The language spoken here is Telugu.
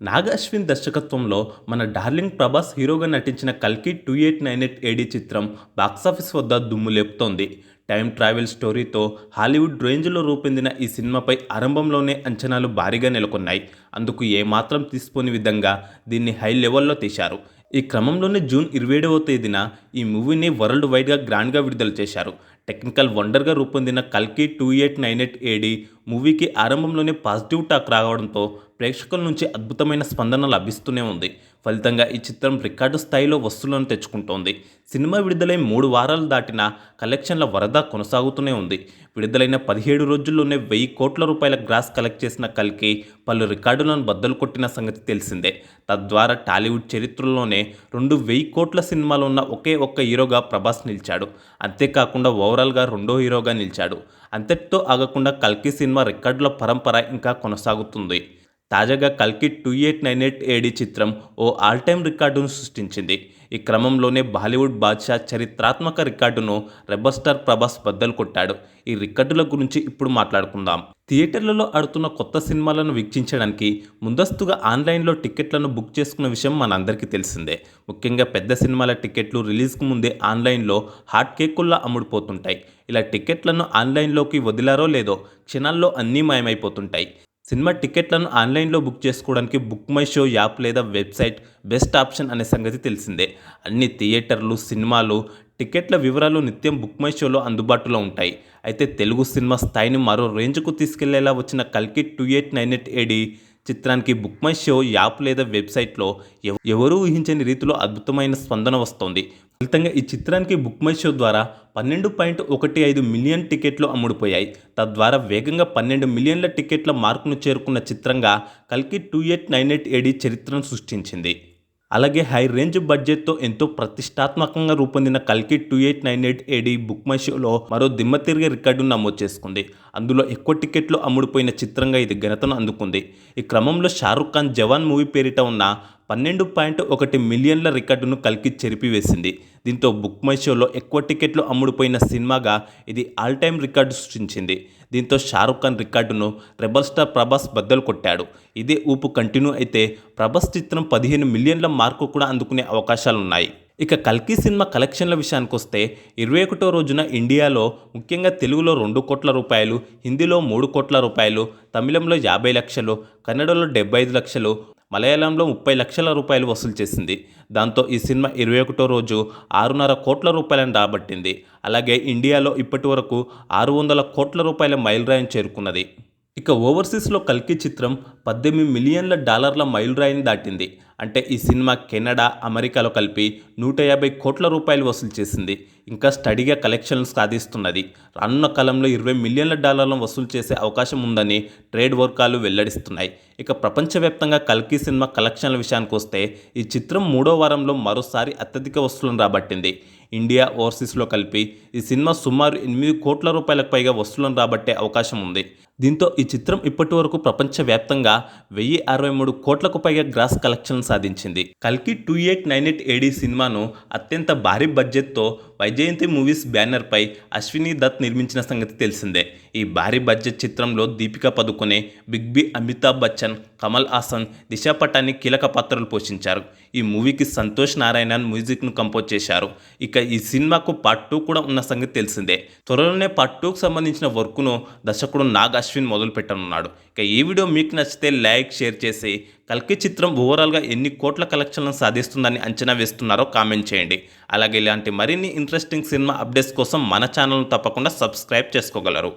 నాగ అశ్విన్ దర్శకత్వంలో మన డార్లింగ్ ప్రభాస్ హీరోగా నటించిన కల్కి two eight nine eight AD చిత్రం బాక్సాఫీస్ వద్ద దుమ్ము లేపుతోంది. టైం ట్రావెల్ స్టోరీతో హాలీవుడ్ రేంజ్లో రూపొందిన ఈ సినిమాపై ఆరంభంలోనే అంచనాలు భారీగా నెలకొన్నాయి. అందుకు ఏమాత్రం తీసుకోని విధంగా దీన్ని హై లెవెల్లో తీశారు. ఈ క్రమంలోనే జూన్ ఇరవై ఏడవ తేదీన ఈ మూవీని వరల్డ్ వైడ్గా గ్రాండ్గా విడుదల చేశారు. టెక్నికల్ వండర్గా రూపొందిన కల్కి two eight nine eight AD మూవీకి ఆరంభంలోనే పాజిటివ్ టాక్ రావడంతో ప్రేక్షకుల నుంచి అద్భుతమైన స్పందన లభిస్తూనే ఉంది. ఫలితంగా ఈ చిత్రం రికార్డు స్థాయిలో వస్తువులను తెచ్చుకుంటోంది. సినిమా విడుదలై మూడు వారాలు దాటిన కలెక్షన్ల వరద కొనసాగుతూనే ఉంది. విడుదలైన పదిహేడు రోజుల్లోనే వెయ్యి కోట్ల రూపాయల గ్రాస్ కలెక్ట్ చేసిన కల్కి పలు రికార్డులను బద్దలు కొట్టిన సంగతి తెలిసిందే. తద్వారా టాలీవుడ్ చరిత్రలోనే రెండు వెయ్యి కోట్ల సినిమాలు ఉన్న ఒకే ఒక్క హీరోగా ప్రభాస్ నిలిచాడు. అంతేకాకుండా ఓవరాల్గా రెండో హీరోగా నిలిచాడు. అంతటితో ఆగకుండా కల్కి సినిమా రికార్డుల పరంపర ఇంకా కొనసాగుతుంది. తాజాగా కల్కి two eight nine eight AD చిత్రం ఓ ఆల్ టైమ్ రికార్డును సృష్టించింది. ఈ క్రమంలోనే బాలీవుడ్ బాద్షా చరిత్రాత్మక రికార్డును రెబల్ స్టార్ ప్రభాస్ బద్దలు కొట్టాడు. ఈ రికార్డుల గురించి ఇప్పుడు మాట్లాడుకుందాం. థియేటర్లలో ఆడుతున్న కొత్త సినిమాలను వీక్షించడానికి ముందస్తుగా ఆన్లైన్లో టికెట్లను బుక్ చేసుకున్న విషయం మనందరికీ తెలిసిందే. ముఖ్యంగా పెద్ద సినిమాల టికెట్లు రిలీజ్కు ముందే ఆన్లైన్లో హాట్ కేకుల్లా అమ్ముడుపోతుంటాయి. ఇలా టికెట్లను ఆన్లైన్లోకి వదిలారో లేదో క్షణాల్లో అన్నీ మాయమైపోతుంటాయి. సినిమా టికెట్లను ఆన్లైన్లో బుక్ చేసుకోవడానికి బుక్ మై షో యాప్ లేదా వెబ్సైట్ బెస్ట్ ఆప్షన్ అనే సంగతి తెలిసిందే. అన్ని థియేటర్లు సినిమాలు టికెట్ల వివరాలు నిత్యం బుక్ మై షోలో అందుబాటులో ఉంటాయి. అయితే తెలుగు సినిమా స్థాయిని మరో రేంజ్కు తీసుకెళ్ళేలా వచ్చిన కల్కి two eight nine eight AD చిత్రానికి బుక్ మై షో యాప్ లేదా వెబ్సైట్లో ఎవరూ ఊహించని రీతిలో అద్భుతమైన స్పందన వస్తోంది. ఫలితంగా ఈ చిత్రానికి బుక్ మై షో ద్వారా పన్నెండు పాయింట్ ఒకటి ఐదు మిలియన్ టికెట్లు అమ్ముడుపోయాయి. తద్వారా వేగంగా పన్నెండు మిలియన్ల టికెట్ల మార్కును చేరుకున్న చిత్రంగా కల్కి two eight nine eight AD చరిత్రను సృష్టించింది. అలాగే హై రేంజ్ బడ్జెట్తో ఎంతో ప్రతిష్టాత్మకంగా రూపొందిన కల్కి two eight nine eight AD book my షోలో మరో దిమ్మ తిరిగే రికార్డును నమోదు చేసుకుంది. అందులో ఎక్కువ టికెట్లు అమ్ముడుపోయిన చిత్రంగా ఇది ఘనతను అందుకుంది. ఈ క్రమంలో షారుఖ్ ఖాన్ జవాన్ మూవీ పేరిట ఉన్న పన్నెండు పాయింట్ ఒకటి మిలియన్ల రికార్డును కల్కి చెరిపివేసింది. దీంతో బుక్ మై షోలో ఎక్కువ టికెట్లు అమ్ముడుపోయిన సినిమాగా ఇది ఆల్ టైమ్ రికార్డు సృష్టించింది. దీంతో షారుఖ్ ఖాన్ రికార్డును రెబల్ స్టార్ ప్రభాస్ బద్దలు కొట్టాడు. ఇదే ఊపు కంటిన్యూ అయితే ప్రభాస్ చిత్రం పదిహేను మిలియన్ల మార్కు కూడా అందుకునే అవకాశాలున్నాయి. ఇక కల్కి సినిమా కలెక్షన్ల విషయానికి వస్తే ఇరవై ఒకటో రోజున ఇండియాలో ముఖ్యంగా తెలుగులో రెండు కోట్ల రూపాయలు హిందీలో మూడు కోట్ల రూపాయలు తమిళంలో యాభై లక్షలు కన్నడలో డెబ్బై ఐదు లక్షలు మలయాళంలో ముప్పై లక్షల రూపాయలు వసూలు చేసింది. దాంతో ఈ సినిమా ఇరవై ఒకటో రోజు ఆరున్నర కోట్ల రూపాయలను రాబట్టింది. అలాగే ఇండియాలో ఇప్పటి వరకు ఆరు వందల కోట్ల రూపాయల మైలురాయిని చేరుకున్నది. ఇక ఓవర్సీస్లో కల్కి చిత్రం పద్దెనిమిది మిలియన్ల డాలర్ల మైలురాయిని దాటింది. అంటే ఈ సినిమా కెనడా అమెరికాలో కలిపి నూట యాభై కోట్ల రూపాయలు వసూలు చేసింది. ఇంకా స్టడీగా కలెక్షన్లు సాధిస్తున్నది. రానున్న కాలంలో ఇరవై మిలియన్ల డాలర్లను వసూలు చేసే అవకాశం ఉందని ట్రేడ్ వర్గాలు వెల్లడిస్తున్నాయి. ఇక ప్రపంచవ్యాప్తంగా కల్కి సినిమా కలెక్షన్ల విషయానికి వస్తే ఈ చిత్రం మూడో వారంలో మరోసారి అత్యధిక వసూలను రాబట్టింది. ఇండియా ఓవర్సీస్లో కలిపి ఈ సినిమా సుమారు ఎనిమిది కోట్ల రూపాయలకు పైగా వసూలను రాబట్టే అవకాశం ఉంది. దీంతో ఈ చిత్రం ఇప్పటి వరకు ప్రపంచవ్యాప్తంగా వెయ్యి అరవై మూడు కోట్లకు పైగా గ్రాస్ కలెక్షన్ సాధించింది. కల్కి two eight nine eight AD సినిమాను అత్యంత భారీ బడ్జెట్తో విజయంతి మూవీస్ బ్యానర్పై అశ్విని దత్ నిర్మించిన సంగతి తెలిసిందే. ఈ భారీ బడ్జెట్ చిత్రంలో దీపికా పదుకొనే బిగ్ బి అమితాబ్ బచ్చన్ కమల్ హాసన్ దిశా పటాని కీలక పాత్రలు పోషించారు. ఈ మూవీకి సంతోష్ నారాయణన్ మ్యూజిక్ను కంపోజ్ చేశారు. ఇక ఈ సినిమాకు పార్ట్ టూ కూడా ఉన్న సంగతి తెలిసిందే. త్వరలోనే పార్ట్ టూకు సంబంధించిన వర్క్ను దర్శకుడు నాగ్ అశ్విన్ మొదలు పెట్టనున్నాడు ఇక ఈ వీడియో మీకు నచ్చితే లైక్ షేర్ చేసి కల్కి చిత్రం ఓవరాల్గా ఎన్ని కోట్ల కలెక్షన్లను సాధిస్తుందని అంచనా వేస్తున్నారో కామెంట్ చేయండి. అలాగే ఇలాంటి మరిన్ని ఇంట్రెస్టింగ్ సినిమా అప్డేట్స్ కోసం మన ఛానల్ను తప్పకుండా సబ్స్క్రైబ్ చేసుకోగలరు.